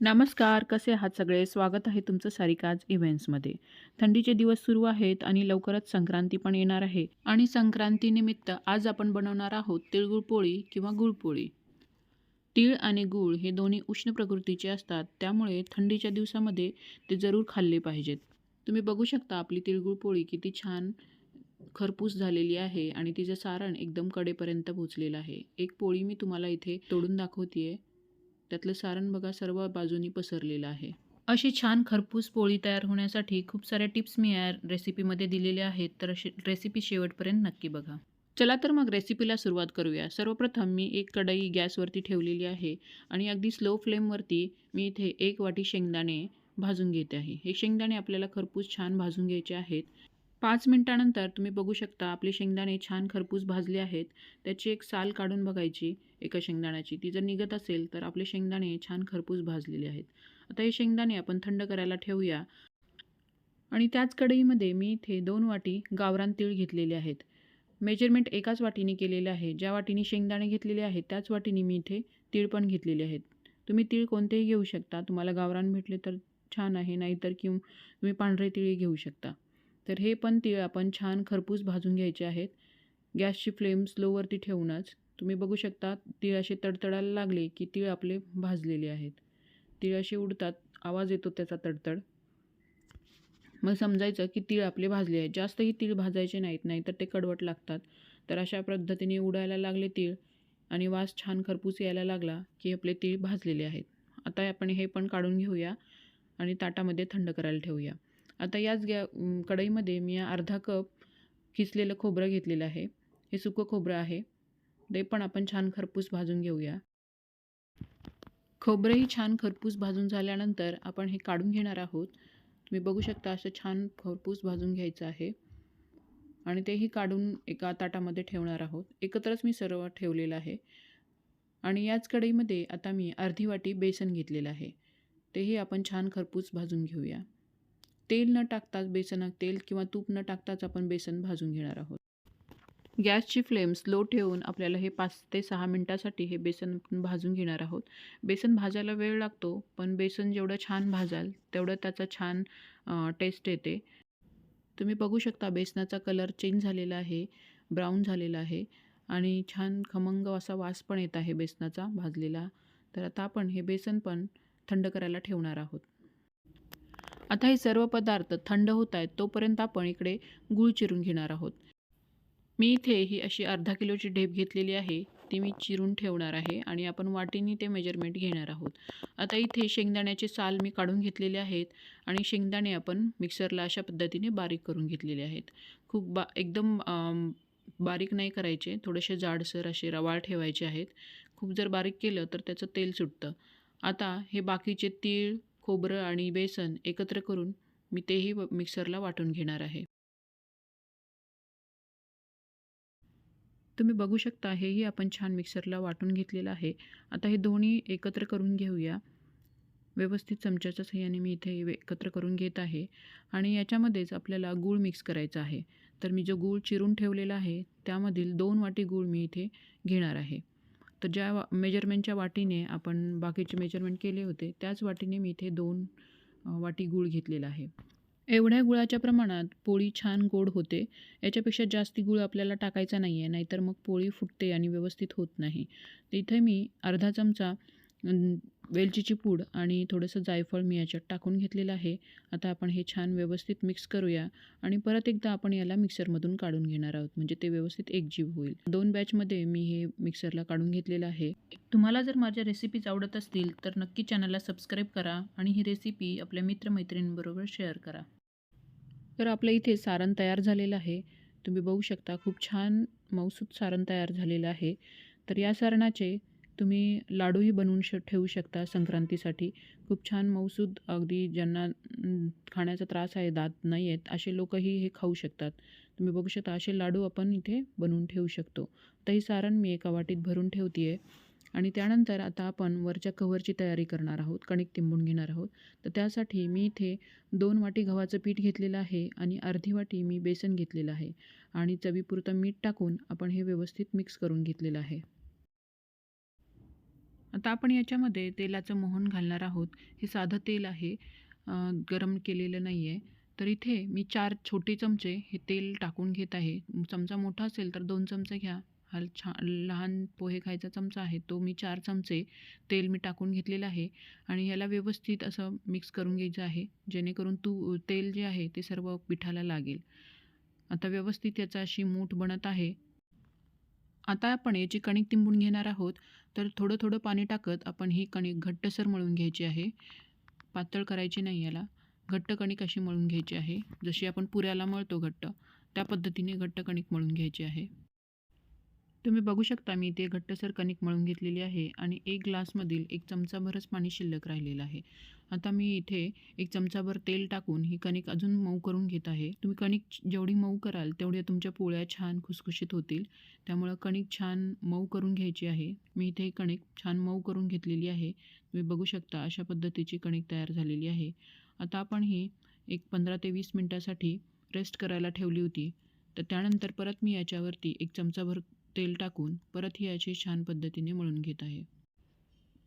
नमस्कार कसे आहात सगळे? स्वागत आहे तुमचं सारिकाज इव्हेंट्समध्ये. थंडीचे दिवस सुरू आहेत आणि लवकरच संक्रांती पण येणार आहे. आणि संक्रांतीनिमित्त आज आपण बनवणार आहोत तिळगुळ पोळी किंवा गुळपोळी तीळ आणि गूळ हे दोन्ही उष्ण प्रकृतीचे असतात त्यामुळे थंडीच्या दिवसामध्ये ते जरूर खाल्ले पाहिजेत. तुम्ही बघू शकता आपली तिळगुळ पोळी किती छान खरपूस झालेली आहे आणि तिचं सारण एकदम कडेपर्यंत पोचलेलं आहे. एक पोळी मी तुम्हाला इथे तोडून दाखवते त्यातलं सारण बघा सर्व बाजूनी पसरलेलं आहे. अशी छान खरपूस पोळी तयार होण्यासाठी खूप साऱ्या टिप्स मी या रेसिपीमध्ये दिलेल्या आहेत तर अशी रेसिपी शेवटपर्यंत नक्की बघा. चला तर मग रेसिपीला सुरुवात करूया. सर्वप्रथम मी एक कढई गॅसवरती ठेवलेली आहे आणि अगदी स्लो फ्लेमवरती मी इथे एक वाटी शेंगदाणे भाजून घेते आहे. हे शेंगदाणे आपल्याला खरपूस छान भाजून घ्यायचे आहेत. पाच मिनटानंतर तुम्ही बघू शकता आपले शेंगदाणे छान खरपूस भाजले आहेत. त्याची एक साल काढून बघायची एका शेंगदाण्याची. ती जर निघत असेल तर आपले शेंगदाणे छान खरपूस भाजलेले आहेत. आता हे शेंगदाणे आपण थंड करायला ठेवूया. आणि त्याच कढईमध्ये मी इथे दोन वाटी गावरान तीळ घेतलेले आहेत. मेजरमेंट एकाच वाटीने केलेले आहे. ज्या वाटीने शेंगदाणे घेतलेले आहेत त्याच वाटीने मी इथे तीळ पण घेतलेले आहेत. तुम्ही तीळ कोणतेही घेऊ शकता. तुम्हाला गावरान भेटले तर छान आहे. नाहीतर किंवा तुम्ही पांढरे तिळी घेऊ शकता. तर हे पण तिळ आपण छान खरपूस भाजून घ्यायचे आहेत. गॅसची फ्लेम स्लोवरती ठेवूनच. तुम्ही बघू शकता तीळ असे तडतडायला लागले की तीळ आपले भाजलेले आहेत. तीळ असे उडतात आवाज येतो त्याचा तडतड. मग समजायचं की तीळ आपले भाजले आहेत. जास्तही तीळ भाजायचे नाहीत नाही तर ते कडवट लागतात. तर अशा पद्धतीने उडायला लागले तीळ आणि वास छान खरपूस यायला लागला की आपले तीळ भाजलेले आहेत. आता आपण हे पण काढून घेऊया आणि ताटामध्ये थंड करायला ठेवूया. आता याच गॅ कढईमध्ये मी अर्धा कप किसलेलं खोबरं घेतलेलं आहे. हे सुकं खोबरं आहे. ते पण आपण छान खरपूस भाजून घेऊया. खोबरंही छान खरपूस भाजून झाल्यानंतर आपण हे काढून घेणार आहोत. तुम्ही बघू शकता असं छान खरपूस भाजून घ्यायचं आहे. आणि तेही काढून एका ताटामध्ये ठेवणार आहोत. एकत्रच मी सर्व ठेवलेलं आहे. आणि याच कढईमध्ये आता मी अर्धी वाटी बेसन घेतलेलं आहे. तेही आपण छान खरपूस भाजून घेऊया. तेल न टाकताच बेसनात तेल किंवा तूप न टाकताच आपण बेसन भाजून घेणार आहोत. गॅसची फ्लेम स्लो ठेवून आपल्याला हे पाच ते सहा मिनटासाठी हे बेसन भाजून घेणार आहोत. बेसन भाजायला वेळ लागतो पण बेसन जेवढं छान भाजाल तेवढं त्याचा छान टेस्ट येते. तुम्ही बघू शकता बेसनाचा कलर चेंज झालेला आहे ब्राऊन झालेला आहे आणि छान खमंग असा वास पण येत आहे बेसनाचा भाजलेला. तर आता आपण हे बेसन पण थंड करायला ठेवणार आहोत. आता हे सर्व पदार्थ थंड होत आहेत तोपर्यंत आपण इकडे गूळ चिरून घेणार आहोत. मी इथे ही अशी अर्धा किलोची ढेप घेतलेली आहे ती मी चिरून ठेवणार आहे आणि आपण वाटीने ते मेजरमेंट घेणार आहोत. आता इथे शेंगदाण्याचे साल मी काढून घेतलेले आहेत आणि शेंगदाणे आपण मिक्सरला अशा पद्धतीने बारीक करून घेतलेले आहेत. खूप बा एकदम बारीक नाही करायचे थोडेसे जाडसर असे रवाळ ठेवायचे आहेत. खूप जर बारीक केलं तर त्याचं तेल सुटतं. आता हे बाकीचे तीळ खोबरं आणि बेसन एकत्र करून मी तेही मिक्सरला वाटून घेणार आहे. तुम्ही बघू शकता हेही आपण छान मिक्सरला वाटून घेतलेलं आहे. आता हे दोन्ही एकत्र करून घेऊया. व्यवस्थित चमच्याच्या सहाय्याने मी इथे एकत्र करून घेत आहे. आणि याच्यामध्येच आपल्याला गूळ मिक्स करायचा आहे. तर मी जो गूळ चिरून ठेवलेला आहे त्यामधील दोन वाटी गूळ मी इथे घेणार आहे. तर ज्या वा मेजरमेंटच्या वाटीने आपण बाकीचे मेजरमेंट केले होते त्याच वाटीने मी इथे दोन वाटी गूळ घेतलेला आहे. एवढ्या गुळाच्या प्रमाणात पोळी छान गोड होते. याच्यापेक्षा जास्ती गूळ आपल्याला टाकायचा नाही आहे नाहीतर मग पोळी फुटते आणि व्यवस्थित होत नाही. इथे मी अर्धा चमचा वेलचीची पूड आणि थोडंसं जायफळ मी याच्यात टाकून घेतलेलं आहे. आता आपण हे छान व्यवस्थित मिक्स करूया आणि परत एकदा आपण याला मिक्सरमधून काढून घेणार आहोत. म्हणजे ते व्यवस्थित एकजीव होईल. दोन बॅचमध्ये मी हे मिक्सरला काढून घेतलेलं आहे. तुम्हाला जर माझ्या रेसिपीज आवडत असतील तर नक्की चॅनलला सबस्क्राईब करा आणि ही रेसिपी आपल्या मित्रमैत्रिणींबरोबर शेअर करा. तर आपलं इथे सारण तयार झालेलं आहे. तुम्ही बघू शकता खूप छान मौसूद सारण तयार झालेलं आहे. तर या सारणाचे तुम्ही लाडूही बनवून श ठेवू शकता संक्रांतीसाठी. खूप छान मौसूद अगदी ज्यांना खाण्याचा त्रास आहे दात नाही आहेत असे लोकही हे खाऊ शकतात. तुम्ही बघू शकता असे लाडू आपण इथे बनवून ठेवू शकतो. तर ही सारण मी एका वाटीत भरून ठेवते आहे आणि त्यानंतर आता आपण वरच्या कव्हरची तयारी करणार आहोत कणिक तिंबून घेणार आहोत. तर त्यासाठी मी इथे दोन वाटी गव्हाचं पीठ घेतलेलं आहे आणि अर्धी वाटी मी बेसन घेतलेलं आहे. आणि चवीपुरतं मीठ टाकून आपण हे व्यवस्थित मिक्स करून घेतलेलं आहे. आता आपण याच्यामध्ये तेलाचं मोहन घालणार आहोत. हे साधं तेल आहे. गरम केलेलं नाही आहे तर इथे मी चार छोटे चमचे हे तेल टाकून घेत आहे. चमचा मोठा असेल तर दोन चमचे घ्या. हा छा लहान पोहे खायचा चमचा आहे तो मी चार चमचे तेल मी टाकून घेतलेलं आहे. आणि याला व्यवस्थित असं मिक्स करून घ्यायचं आहे. जेणेकरून तू तेल जे आहे ते सर्व पिठाला लागेल. आता व्यवस्थित याचा अशी मूठ बनत आहे. आता आपण याची कणिक तिंबून घेणार आहोत. तर थोडं थोडं पाणी टाकत आपण ही कणिक घट्टसर मळून घ्यायची आहे. पातळ करायची नाही याला. घट्ट कणिक अशी मळून घ्यायची आहे. जशी आपण पुऱ्याला मळतो घट्ट त्या पद्धतीने घट्ट कणिक मळून घ्यायची आहे. तुम्ही बघू शकता मी इथे घट्टसर कणिक मळून घेतलेली आहे आणि एक ग्लासमधील एक चमचाभरच पाणी शिल्लक राहिलेलं आहे. आता मी इथे एक चमचाभर तेल टाकून ही कणिक अजून मऊ करून घेत आहे. तुम्ही कणिक जेवढी मऊ कराल तेवढ्या तुमच्या पोळ्या छान खुसखुशीत होतील. त्यामुळं कणिक छान मऊ करून घ्यायची आहे. मी इथे कणिक छान मऊ करून घेतलेली आहे. तुम्ही बघू शकता अशा पद्धतीची कणिक तयार झालेली आहे. आता आपण ही एक पंधरा ते वीस मिनटासाठी रेस्ट करायला ठेवली होती. तर त्यानंतर परत मी याच्यावरती एक चमचाभर तेल टाकून परत ही याची छान पद्धतीने मळून घेत आहे.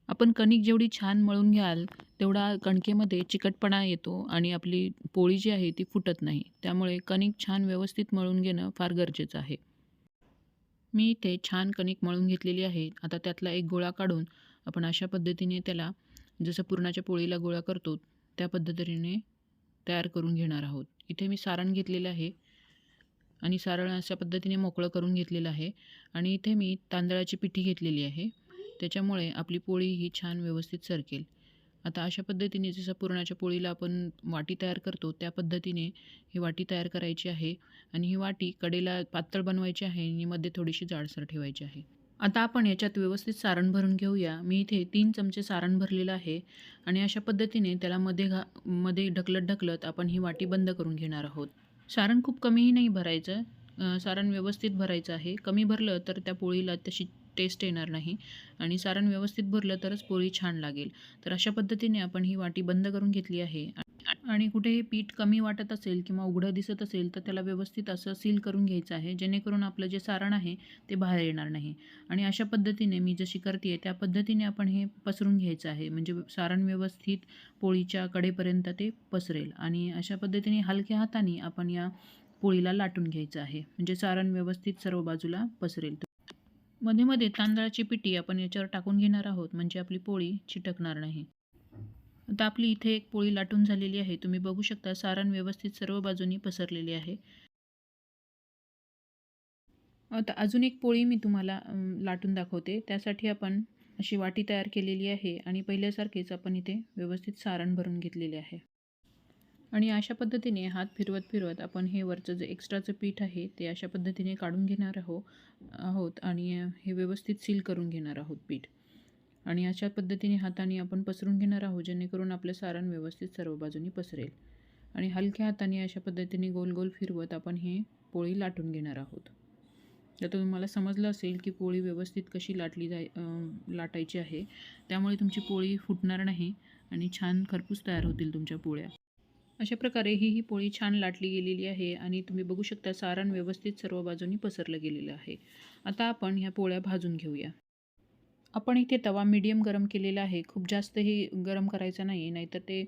आपण कणिक जेवढी छान मळून घ्याल तेवढा कणकेमध्ये चिकटपणा येतो आणि आपली पोळी जी आहे ती फुटत नाही. त्यामुळे कणिक छान व्यवस्थित मळून घेणं फार गरजेचं आहे. मी इथे छान कणिक मळून घेतलेली आहे. आता त्यातला एक गोळा काढून आपण अशा पद्धतीने त्याला जसं पुरणाच्या पोळीला गोळा करतो त्या पद्धतीने तयार करून घेणार आहोत. इथे मी सारण घेतलेलं आहे आणि सारण अशा पद्धतीने मोकळं करून घेतलेलं आहे. आणि इथे मी तांदळाची पिठी घेतलेली आहे. त्याच्यामुळे आपली पोळी ही छान व्यवस्थित सरकेल. आता अशा पद्धतीने जसं पुरणाच्या पोळीला आपण वाटी तयार करतो त्या पद्धतीने ही वाटी तयार करायची आहे आणि ही वाटी कडेला पातळ बनवायची आहे आणि मध्ये थोडीशी जाडसर ठेवायची आहे. आता आपण याच्यात व्यवस्थित सारण भरून घेऊया. मी इथे तीन चमचे सारण भरलेलं आहे आणि अशा पद्धतीने त्याला मध्ये घा मध्ये ढकलत ढकलत आपण ही वाटी बंद करून घेणार आहोत. सारण खूप कमीही नाही भरायचं. सारण व्यवस्थित भरायचं आहे. कमी भरलं तर त्या पोळीला तशी टेस्ट येणार नाही आणि सारण व्यवस्थित भरलं तरच पोळी छान लागेल. तर अशा पद्धतीने आपण ही वाटी बंद करून घेतली आहे. आणि कुठेही पीठ कमी वाटत असेल किंवा उघडं दिसत असेल तर त्याला व्यवस्थित असं सील करून घ्यायचं आहे जेणेकरून आपलं जे सारण आहे ते बाहेर येणार नाही. आणि अशा पद्धतीने मी जशी करते त्या पद्धतीने आपण हे पसरून घ्यायचं आहे. म्हणजे सारण व्यवस्थित पोळीच्या कडेपर्यंत ते पसरेल. आणि अशा पद्धतीने हलक्या हाताने आपण या पोळीला लाटून घ्यायचं आहे. म्हणजे सारण व्यवस्थित सर्व बाजूला पसरेल. मध्ये मध्ये तांदळाची पिठी आपण याच्यावर टाकून घेणार आहोत म्हणजे आपली पोळी चिटकणार नाही. आता आपली इथे एक पोळी लाटून झालेली आहे तुम्ही बघू शकता सारण व्यवस्थित सर्व बाजूनी पसरलेली आहे. आता अजून एक पोळी मी तुम्हाला लाटून दाखवते. त्यासाठी आपण अशी वाटी तयार केलेली आहे आणि पहिल्यासारखेच आपण इथे व्यवस्थित सारण भरून घेतलेले आहे. आणि अशा पद्धतीने हात फिरवत फिरवत आपण हे वरचं जे एक्स्ट्राचं पीठ आहे ते अशा पद्धतीने काढून घेणार आहो आहोत आणि हे व्यवस्थित सील करून घेणार आहोत पीठ. आणि अशा पद्धतीने हाताने आपण पसरून घेणार आहोत जेणेकरून आपलं सारण व्यवस्थित सर्व बाजूनी पसरेल. आणि हलक्या हाताने अशा पद्धतीने गोल गोल फिरवत आपण हे पोळी लाटून घेणार आहोत. तर तुम्हाला समजलं असेल की पोळी व्यवस्थित कशी लाटली जाय लाटायची आहे त्यामुळे तुमची पोळी फुटणार नाही आणि छान खरपूस तयार होतील तुमच्या पोळ्या. अशा प्रकारे ही ही पोळी छान लाटली गेलेली आहे आणि तुम्ही बघू शकता सारण व्यवस्थित सर्व बाजूनी पसरलं गेलेलं आहे. आता आपण ह्या पोळ्या भाजून घेऊया. आपण इथे तवा मीडियम गरम केलेला आहे. खूप जास्तही गरम करायचा नाही नाहीतर ते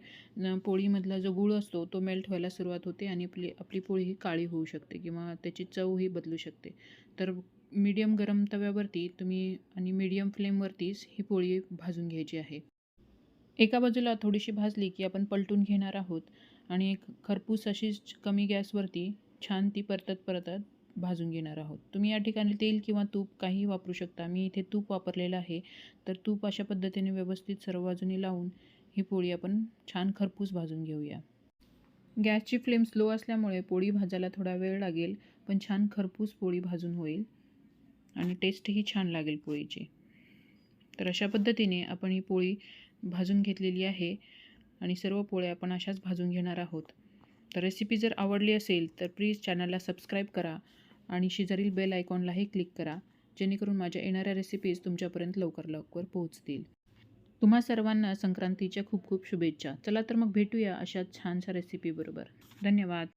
पोळीमधला जो गूळ असतो तो मेल्ट व्हायला सुरुवात होते आणि आपली आपली पोळी ही काळी होऊ शकते किंवा त्याची चवही बदलू शकते. तर मीडियम गरम तव्यावरती तुम्ही आणि मीडियम फ्लेमवरतीच ही पोळी भाजून घ्यायची आहे. एका बाजूला थोडीशी भाजली की आपण पलटून घेणार आहोत. आणि एक खरपूस अशीच कमी गॅसवरती छान ती परतत परतत भाजून घेणार आहोत. तुम्ही या ठिकाणी तेल किंवा तूप काहीही वापरू शकता. मी इथे तूप वापरलेलं आहे. तर तूप अशा पद्धतीने व्यवस्थित सर्व बाजूनी लावून ही पोळी आपण छान खरपूस भाजून घेऊया. गॅसची फ्लेम स्लो असल्यामुळे पोळी भाजायला थोडा वेळ लागेल पण छान खरपूस पोळी भाजून होईल आणि टेस्टही छान लागेल पोळीची. तर अशा पद्धतीने आपण ही पोळी भाजून घेतलेली आहे. आणि सर्व पोळ्या आपण अशाच भाजून घेणार आहोत. तर रेसिपी जर आवडली असेल तर प्लीज चॅनलला सबस्क्राईब करा आणि शेजारील बेल आयकॉनलाही क्लिक करा जेणेकरून माझ्या येणाऱ्या रेसिपीज तुमच्यापर्यंत लवकर लवकर पोहोचतील. तुम्हा सर्वांना संक्रांतीच्या खूप खूप शुभेच्छा. चला तर मग भेटूया अशा छानशा रेसिपीबरोबर धन्यवाद.